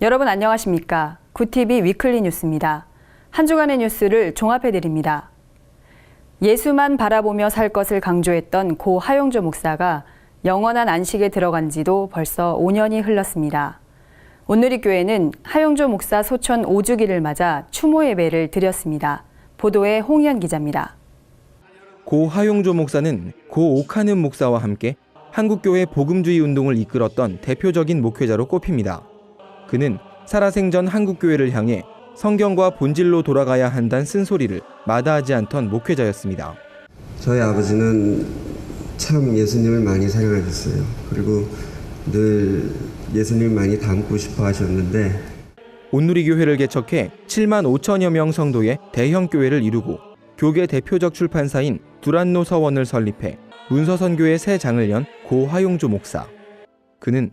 여러분 안녕하십니까? 구티비 위클리 뉴스입니다. 한 주간의 뉴스를 종합해 드립니다. 예수만 바라보며 살 것을 강조했던 고 하용조 목사가 영원한 안식에 들어간 지도 벌써 5년이 흘렀습니다. 온누리 교회는 하용조 목사 소천 5주기를 맞아 추모 예배를 드렸습니다. 보도에 홍현 기자입니다. 고 하용조 목사는 고 오카는 목사와 함께 한국교회 복음주의 운동을 이끌었던 대표적인 목회자로 꼽힙니다. 그는 살아생전 한국교회를 향해 성경과 본질로 돌아가야 한다는 쓴소리를 마다하지 않던 목회자였습니다. 저희 아버지는 참 예수님을 많이 사랑하셨어요. 그리고 늘 예수님을 많이 닮고 싶어 하셨는데 온누리 교회를 개척해 7만 5천여 명 성도의 대형 교회를 이루고 교계 대표적 출판사인 두란노 서원을 설립해 문서선교의 새 장을 연고 하용조 목사. 그는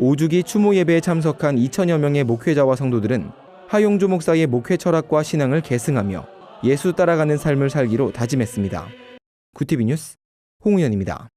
5주기 추모 예배에 참석한 2천여 명의 목회자와 성도들은 하용조 목사의 목회 철학과 신앙을 계승하며 예수 따라가는 삶을 살기로 다짐했습니다. 구티비 뉴스 홍우현입니다.